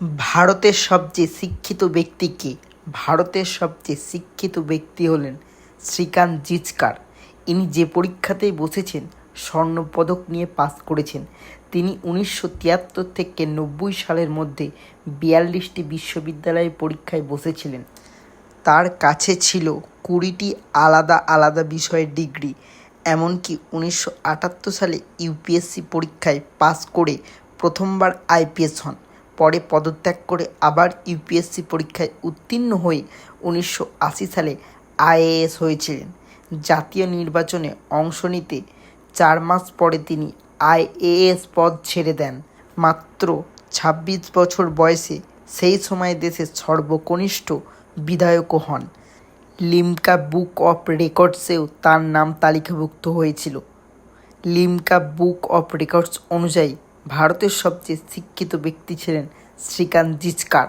ভারতের সবচেয়ে শিক্ষিত ব্যক্তি কে? ভারতের সবচেয়ে শিক্ষিত ব্যক্তি হলেন শ্রীকান্ত জিচকার। ইনি যে পরীক্ষাতেই বসেছেন স্বর্ণপদক নিয়ে পাস করেছেন। তিনি উনিশশো তিয়াত্তর থেকে নব্বই সালের মধ্যে বিয়াল্লিশটি বিশ্ববিদ্যালয়ের পরীক্ষায় বসেছিলেন। তার কাছে ছিল কুড়িটি আলাদা আলাদা বিষয়ের ডিগ্রি, এমনকি উনিশশো আটাত্তর সালে ইউপিএসসি পরীক্ষায় পাস করে প্রথমবার আইপিএস হন। পরে পদত্যাগ করে আবার ইউপিএসসি পরীক্ষায় উত্তীর্ণ হয়ে উনিশশো আশি সালে আইএএস হয়েছিলেন। জাতীয় নির্বাচনে অংশ নিতে চার মাস পরে তিনি আইএএস পদ ছেড়ে দেন। মাত্র ছাব্বিশ বছর বয়সে সেই সময় দেশের সর্বকনিষ্ঠ বিধায়কও হন। লিমকা বুক অফ রেকর্ডসেও তার নাম তালিকাভুক্ত হয়েছিল। লিমকা বুক অফ রেকর্ডস অনুযায়ী ভারতের সবচেয়ে শিক্ষিত ব্যক্তি ছিলেন শ্রীকান্ত জিচকার।